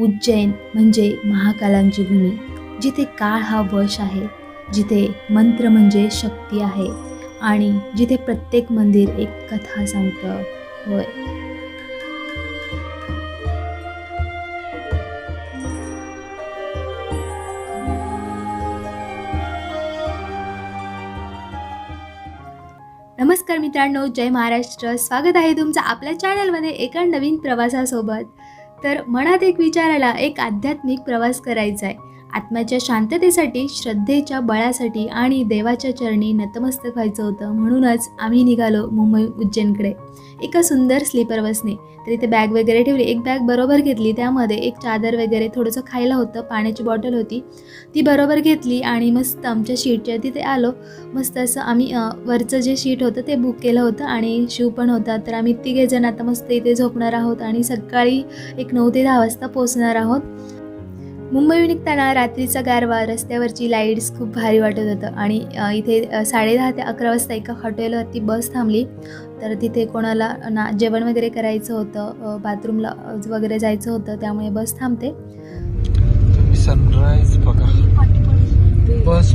उज्जैन म्हणजे महाकालांची भूमी जिथे काळ हा वश आहे जिथे मंत्र म्हणजे शक्ती आहे आणि जिथे प्रत्येक मंदिर एक कथा सांगतं. होय. नमस्कार मित्रांनो जय महाराष्ट्र. स्वागत आहे तुमचं आपल्या चॅनलमध्ये एका नवीन प्रवासासोबत. तर मनात एक विचाराला एक आध्यात्मिक प्रवास करायचा आहे. आत्म्याच्या शांततेसाठी श्रद्धेच्या बळासाठी आणि देवाच्या चरणी नतमस्तक व्हायचं होतं. म्हणूनच आम्ही निघालो मुंबई उज्जैनकडे. एका सुंदर स्लीपर बसने. तर इथे बॅग वगैरे ठेवली. एक बॅग बरोबर घेतली. त्यामध्ये एक चादर वगैरे थोडंसं खायला होतं. पाण्याची बॉटल होती. ती बरोबर घेतली आणि मस्त आमच्या शीटच्या तिथे आलो. मस्त असं आम्ही वरचं जे शीट होतं ते बुक केलं होतं आणि शिव पण होता. तर आम्ही तिघेजण आता मस्त इथे झोपणार आहोत आणि सकाळी एक नऊ ते दहा वाजता पोचणार आहोत. मुंबई निघताना रात्रीचा गारवा रस्त्यावरची लाईट्स खूप भारी वाटत होतं. आणि इथे साडेदहा ते अकरा वाजता एका हॉटेलवरती बस थांबली. तर तिथे कोणाला ना जेवण वगैरे करायचं होतं बाथरूमला वगैरे जायचं होतं त्यामुळे बस थांबते. तुम्ही सनराईज बघा. बस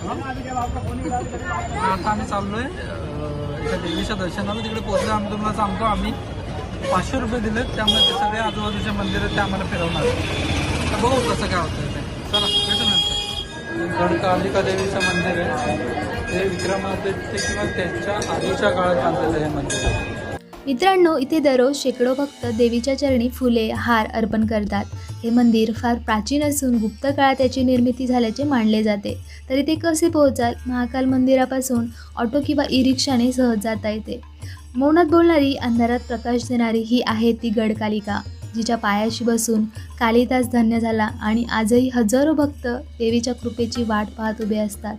आता आम्ही चाललोय. एका देवीच्या दर्शनाला तिकडे पोहोचलो. आम्ही तुम्हाला सांगतो आम्ही पाचशे रुपये दिलेत. त्यामुळे ते सगळे आजूबाजूचे मंदिर आहेत ते आम्हाला फिरवणार तर बघू कसं काय होतं ते. चला भेटू नंतर. गणकालिका देवीचं मंदिर आहे. हे विक्रमादित्य किंवा त्यांच्या आधीच्या काळात बांधलेलं हे मंदिर आहे. मित्रांनो इथे दररोज शेकडो भक्त देवीच्या चरणी फुले हार अर्पण करतात. हे मंदिर फार प्राचीन असून गुप्त काळात याची निर्मिती झाल्याचे मानले जाते. तर इथे कसे पोहोचाल? महाकाल मंदिरापासून ऑटो किंवा ई रिक्षाने सहज जाता येते. मौनात बोलणारी अंधारात प्रकाश देणारी ही आहे ती गडकालिका जिच्या पायाशी बसून कालिदास धन्य झाला आणि आजही हजारो भक्त देवीच्या कृपेची वाट पाहत उभे असतात.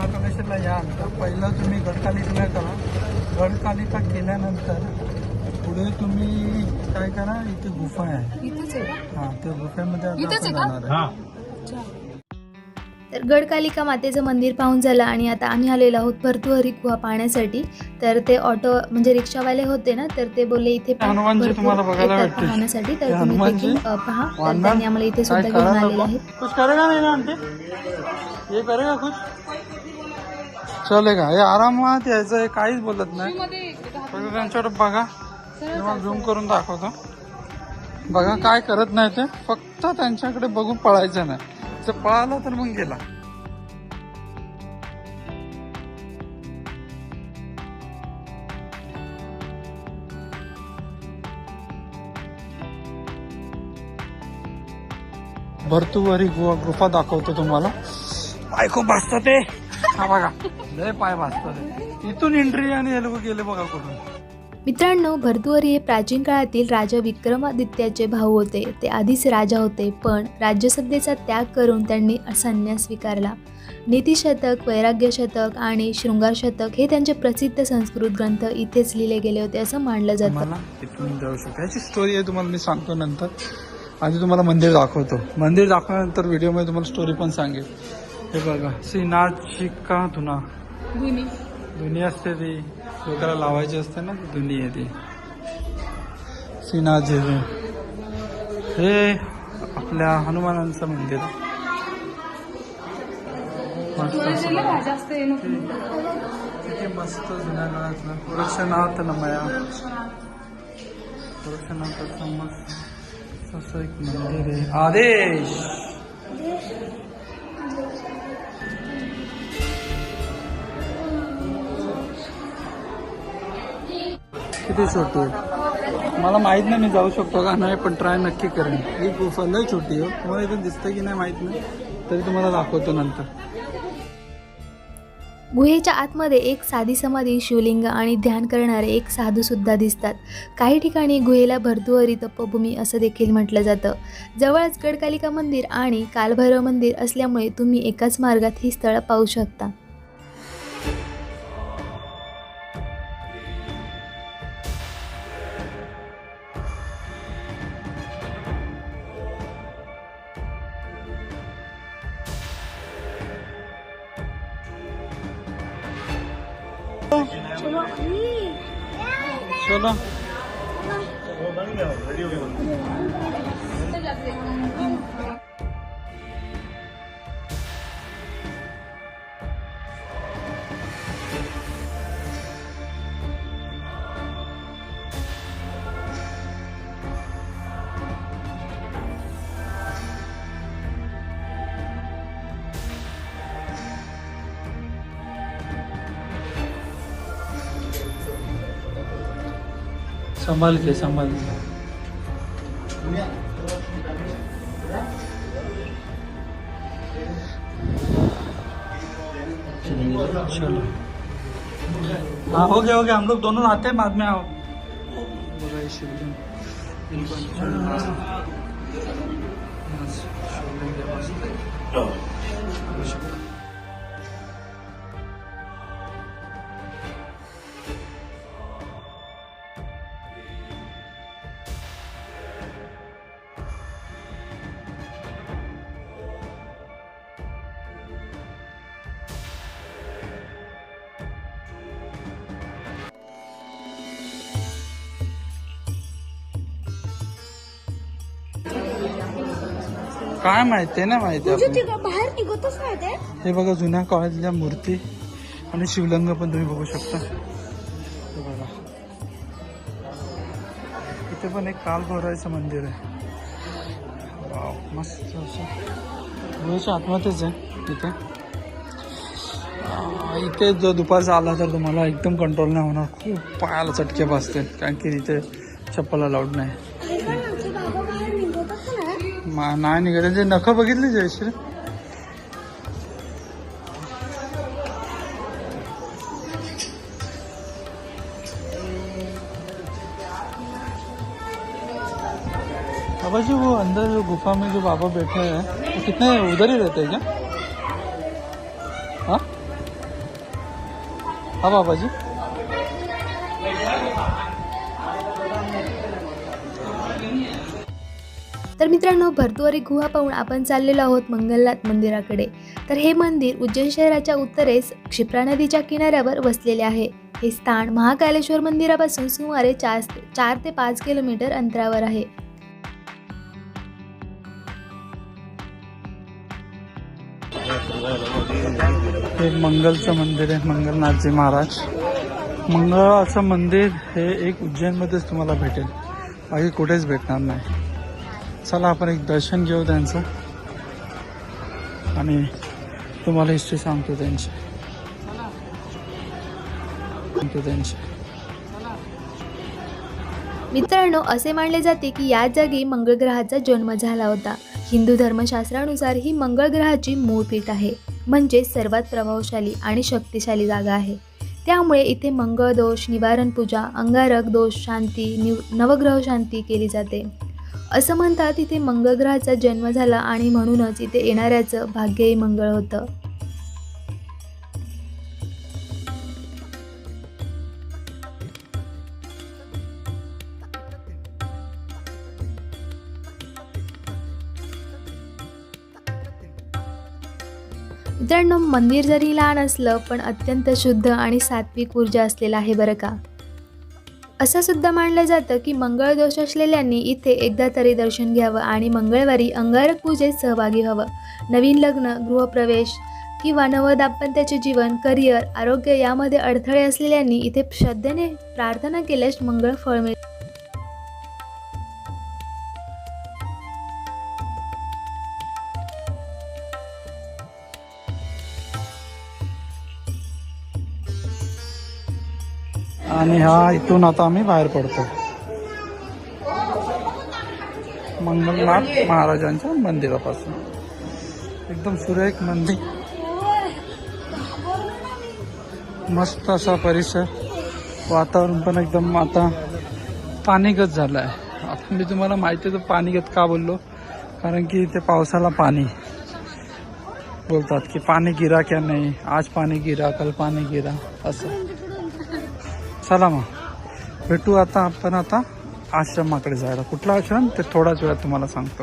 महाकालेश्वरला याल तर पहिलं तुम्ही गडकालिका करा. गडकालिका केल्यानंतर पुढे तुम्ही काय करा इथे गुफा आहे. हा त्या गुफेमध्ये आपण जाणार आहे. तर गडकालिका मातेचं मंदिर पाहून झालं आणि आता आम्ही आलेलो आहोत भरतुहरी गुहा पाहण्यासाठी. तर ते ऑटो म्हणजे रिक्षावाले होते ना तर ते बोलले इथे पण हनुमानजी भरपूर तुम्हाला बघायला येतात भेटतील. पाहण्यासाठी. ते तर तुम्ही हनुमानजी देखील अ, पहा. तर वानर. त्यांनी आम्हाला इथे सुद्धा घेऊन आलेले नको? आहेत. कुछ करेगा नहीं ना आंटी? ये करेगा कुछ? चलेगा हे आरामात यायचं हे काहीच बोलत नाही. फक्त त्यांच्याकडे बघा. तेव्हा झूम करून दाखवतो. बघा काय करत नाही ते. फक्त त्यांच्याकडे बघून पळायचं नाही. जर पळाला तर मग गेला. भरतुवारी गुहा गुफा दाखवतो तुम्हाला. पाय खूप भासतात ते. हा बघा. लय पाय भासतात इथून एंट्री आणि हे लोक गेले बघा कुठून. मित्रांनो भरतुहरी हे प्राचीन काळातील राजा विक्रमादित्याचे भाऊ होते. ते आधीच राजा होते पण राज्यसत्तेचा त्याग करून त्यांनी संन्यास स्वीकारला. नीतिशतक वैराग्य शतक आणि शृंगार शतक हे त्यांचे प्रसिद्ध संस्कृत ग्रंथ इथेच लिहिले गेले होते असं मानलं जातं. मला इथून जाऊ शकतो. याची स्टोरी आहे तुम्हाला मी सांगतो नंतर. आधी तुम्हाला मंदिर दाखवतो. मंदिर दाखवल्यानंतर व्हिडिओमध्ये तुम्हाला स्टोरी पण सांगेल. हे बघा श्रीनाथची का धुना? धुनी. असते ती. डोक्याला लावायची असते ना धुनी आहे ती. श्रीनाथजी हे आपल्या हनुमानांचं मंदिर. किती मस्त जुन्या काळातलं वृक्षनाथ नमया. वृक्षनाथाचं मस्त असं एक मंदिर आहे. आदेश! किती छोटी आहे मला माहीत नाही मी जाऊ शकतो का? नाही पण ट्राय नक्की करेन. ही गुफा लय छोटी आहे तुम्हाला इथून दिसतं की नाही माहीत नाही तरी तुम्हाला दाखवतो नंतर. गुहेच्या आतमध्ये एक साधी समाधी शिवलिंग आणि ध्यान करणारे एक साधू सुद्धा दिसतात. काही ठिकाणी गुहेला भरतुवरी तपोभूमी असं देखील म्हटलं जातं. जवळच गडकालिका मंदिर आणि कालभैरव मंदिर असल्यामुळे तुम्ही एकाच मार्गात ही स्थळं पाहू शकता. चलो संभाल के संभाल के। चलो। हाँ हो गया हो गया। हम लोग दोनों आते हैं बाद में आओ। शिवलिंग. काय माहिती ना माहिती म्हणजे बाहेर निघतच नाही हे बघा जुन्या काळातल्या मूर्ती आणि शिवलिंग पण तुम्ही बघू शकता. हे बघा. इथे पण एक काल भैरवाचं मंदिर आहे. मस्त असं. गुहेच्या आतमध्येच आहे इथे. इथे जर दुपारचा आला तर तुम्हाला एकदम कंट्रोल नाही होणार. खूप पायाला चटके बसते कारण की इथे चप्पल अलाउड नाही हे पण आमचे बाबा बाहेर निघतच नाही मा- जे निघत त्यांचे नखं बघितली जयश्री बाबा जी वो अंदर जो गुफा में जो बाबा बैठे हैं वो कितने उधर ही रहते हैं क्या? हाँ? हाँ बाबा जी तर मित्रांनो भरतुवारी गुहा पाहून आपण चाललेलो आहोत मंगलनाथ मंदिराकडे. तर हे मंदिर उज्जैन शहराच्या उत्तरेस क्षिप्रा नदीच्या किनाऱ्यावर वसलेले आहे. हे स्थान महाकालेश्वर मंदिरापासून सुमारे चार चार ते पाच किलोमीटर अंतरावर आहे. हे मंगलचं मंदिर आहे मंगलनाथजी महाराज. मंगळाचं मंदिर हे एक उज्जैनमध्येच तुम्हाला भेटेल. बाकी कुठेच भेटणार नाही. चला आपण एक दर्शन घेऊ त्यांचं. आणि तुम्हाला हिस्ट्री सांगतो त्यांची. सांगतो त्यांची. मित्रांनो असे मानले जाते की या जागी मंगळ ग्रहाचा जन्म झाला होता. हिंदू धर्मशास्त्रानुसार ही मंगळ ग्रहाची मूळ पीठ आहे. म्हणजे सर्वात प्रभावशाली आणि शक्तिशाली जागा आहे. त्यामुळे इथे मंगळ दोष निवारण पूजा अंगारक दोष शांती निव नवग्रह शांती केली जाते. असं म्हणतात इथे मंगळग्रहाचा जन्म झाला आणि म्हणूनच इथे येणाऱ्याचं भाग्यही मंगळ होतं. मित्रांनो मंदिर जरी लहान असलं पण अत्यंत शुद्ध आणि सात्विक ऊर्जा असलेलं आहे बरं का? असं सुद्धा मानलं जातं की मंगळ दोष असलेल्यांनी इथे एकदा तरी दर्शन घ्यावं आणि मंगळवारी अंगारक पूजेत सहभागी व्हावं. नवीन लग्न गृहप्रवेश किंवा नवदाम्पत्याचे जीवन करिअर आरोग्य यामध्ये अडथळे असलेल्यांनी इथे श्रद्धेने प्रार्थना केल्यास मंगळ फळ मिळते. आणि हा इथून आता आम्ही बाहेर पडतो. मंगलनाथ महाराजांच्या मंदिरापासून. एकदम सुरेख मंदिर. मस्त असा परिसर. वातावरण पण एकदम आता पाणीगत झालं आहे आता मी तुम्हाला माहिती आहे तर पाणीगत का बोललो? कारण की ते पावसाला पाणी बोलतात की पाणी गिरा क्या नाही? आज पाणी गिरा कल पाणी गिरा असं. चला मग. भेटू आता आपण आता आश्रमाकडे जायला. कुठला आश्रम? ते थोड्याच वेळात तुम्हाला सांगतो.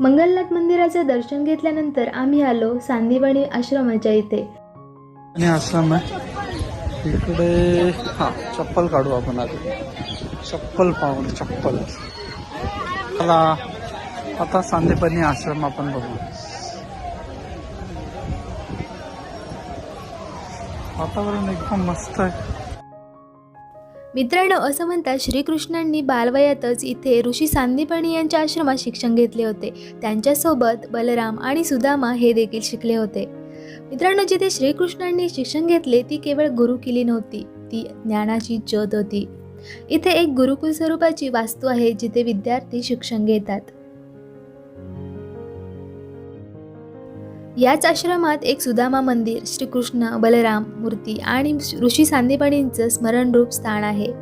मंगलनाथ मंदिराचं दर्शन घेतल्यानंतर आम्ही आलो सांदीबणी आश्रमाच्या इथे. आणि आश्रम आहे. इकडे हा चप्पल काढू आपण आधी. चप्पल पाहून चप्पल. आता सांदेपणी आश्रम आपण बघू. वातावरण एकदम मस्त आहे. मित्रांनो असं म्हणतात श्रीकृष्णांनी बालवयातच इथे ऋषी सांदीपणी यांच्या आश्रमात शिक्षण घेतले होते. त्यांच्यासोबत बलराम आणि सुदामा हे देखील शिकले होते. मित्रांनो जिथे श्रीकृष्णांनी शिक्षण घेतले ती केवळ गुरुकिली नव्हती ती ज्ञानाची ज्योत होती. इथे एक गुरुकुल स्वरूपाची वास्तू आहे जिथे विद्यार्थी शिक्षण घेतात. याच आश्रमात एक सुदामा मंदिर श्रीकृष्ण बलराम मूर्ती आणि ऋषी सांदीपणींचं स्मरणरूप स्थान आहे.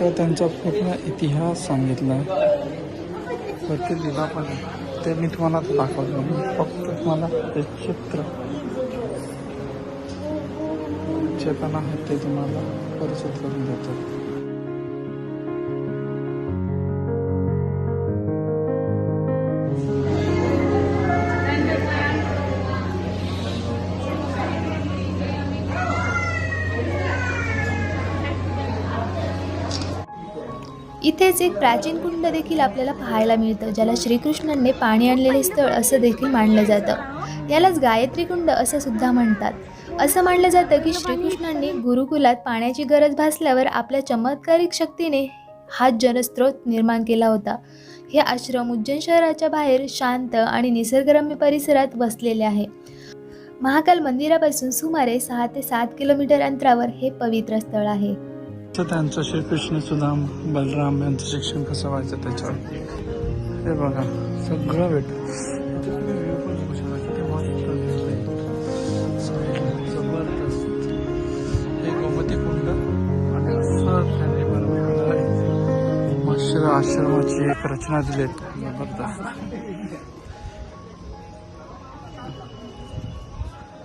इकडे त्यांचा पूर्ण इतिहास सांगितला आहे. प्रत्येक दिला पण ते मी तुम्हाला दाखवलं दाखवतो. फक्त तुम्हाला ते चित्र. चेतना आहे ते तुम्हाला परिचित करून देतो. इथेच एक प्राचीन कुंड देखील आपल्याला पाहायला मिळतं ज्याला श्रीकृष्णांनी पाणी आणलेले स्थळ असं देखील मानलं जातं. यालाच गायत्री कुंड असं सुद्धा म्हणतात. असं मानलं जातं की श्रीकृष्णांनी गुरुकुलात पाण्याची गरज भासल्यावर आपल्या चमत्कारिक शक्तीने हा जलस्रोत निर्माण केला होता. हे आश्रम उज्जैन शहराच्या बाहेर शांत आणि निसर्गरम्य परिसरात वसलेले आहे. महाकाल मंदिरापासून सुमारे सहा ते सात किलोमीटर अंतरावर हे पवित्र स्थळ आहे. तर त्यांचं श्रीकृष्ण सुदाम बलराम यांचं शिक्षण कसं व्हायचं त्याच्यावर हे बघा सगळं भेट इथे तुम्ही view पण बघू शकता. किती मस्त view आहे. साईडला जबरदस्त हे गोमती कुंड आणि असं त्यांनी बनवलेलं आहे मस्त आश्रमाची एक रचना दिलीत जबरदस्त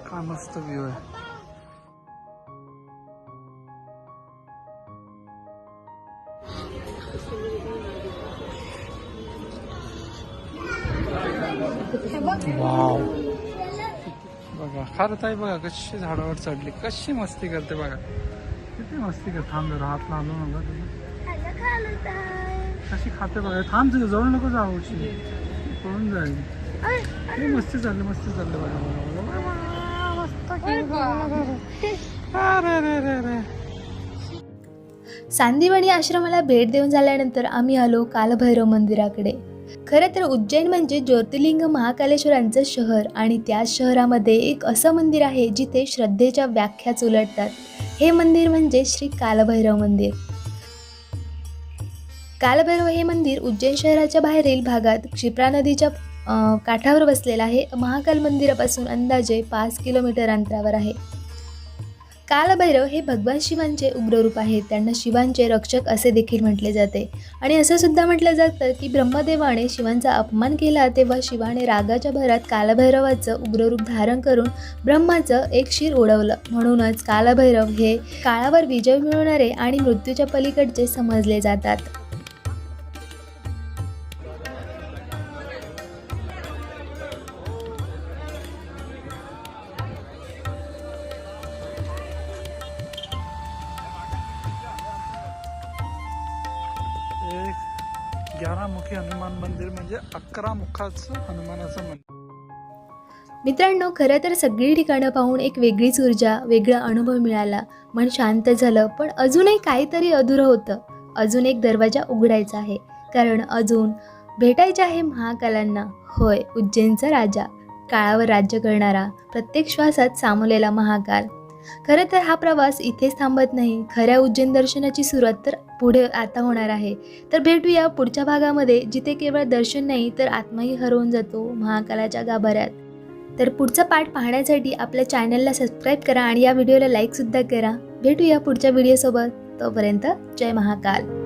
काय मस्त व्ह्यू आहे खरं ताई बघा कशी झाडावर चढली कशी मस्ती करते बघा. किती मस्ती करते थांब जरा हात लावलो नका तुला कशी खाते बघा. थांब तुझ्या जवळ नको जाऊ पळून जाईल मस्ती चालली मस्ती चालली बघा बघा बघा बघा. अरे रे रे रे सांदीवणी आश्रमाला भेट देऊन झाल्यानंतर आम्ही आलो कालभैरव मंदिराकडे. खरं तर उज्जैन म्हणजे ज्योतिर्लिंग महाकालेश्वरांचं शहर आणि त्याच शहरामध्ये एक असं मंदिर आहे जिथे श्रद्धेच्या व्याख्याच उलटतात. हे मंदिर म्हणजे श्री कालभैरव मंदिर. कालभैरव हे मंदिर उज्जैन शहराच्या बाहेरील भागात क्षिप्रा नदीच्या काठावर बसलेलं आहे. महाकाल मंदिरापासून अंदाजे पाच किलोमीटर अंतरावर आहे. कालभैरव हे भगवान शिवांचे उग्ररूप आहेत. त्यांना शिवांचे रक्षक असे देखील म्हटले जाते. आणि असं सुद्धा म्हटलं जातं की ब्रह्मदेवाने शिवांचा अपमान केला तेव्हा शिवाने रागाच्या भरात कालभैरवाचं उग्ररूप धारण करून ब्रह्माचं एक शिर उडवलं म्हणूनच कालभैरव हे काळावर विजय मिळवणारे आणि मृत्यूच्या पलीकडचे समजले जातात. अकरा मुखाचं हनुमानाचं मंदिर. मित्रांनो खरं तर सगळी ठिकाणं पाहून एक वेगळीच ऊर्जा वेगळा अनुभव मिळाला. मन शांत झालं पण अजूनही काहीतरी अधुरं होतं. अजून एक दरवाजा उघडायचा आहे. कारण अजून भेटायचे आहे महाकालांना. होय उज्जैनचा राजा. काळावर राज्य करणारा प्रत्येक श्वासात सामवलेला महाकाल. खरं तर हा प्रवास इथेच थांबत नाही. खऱ्या उज्जैन दर्शनाची सुरुवात तर पुढे आता होणार आहे. तर भेटूया पुढच्या भागामध्ये जिथे केवळ दर्शन नाही तर आत्माही हरवून जातो महाकालाच्या गाभाऱ्यात. तर पुढचा पार्ट पाहण्यासाठी आपल्या चॅनलला सबस्क्राईब करा आणि या व्हिडिओला लाईकसुद्धा करा. भेटूया पुढच्या व्हिडिओसोबत तोपर्यंत जय महाकाल.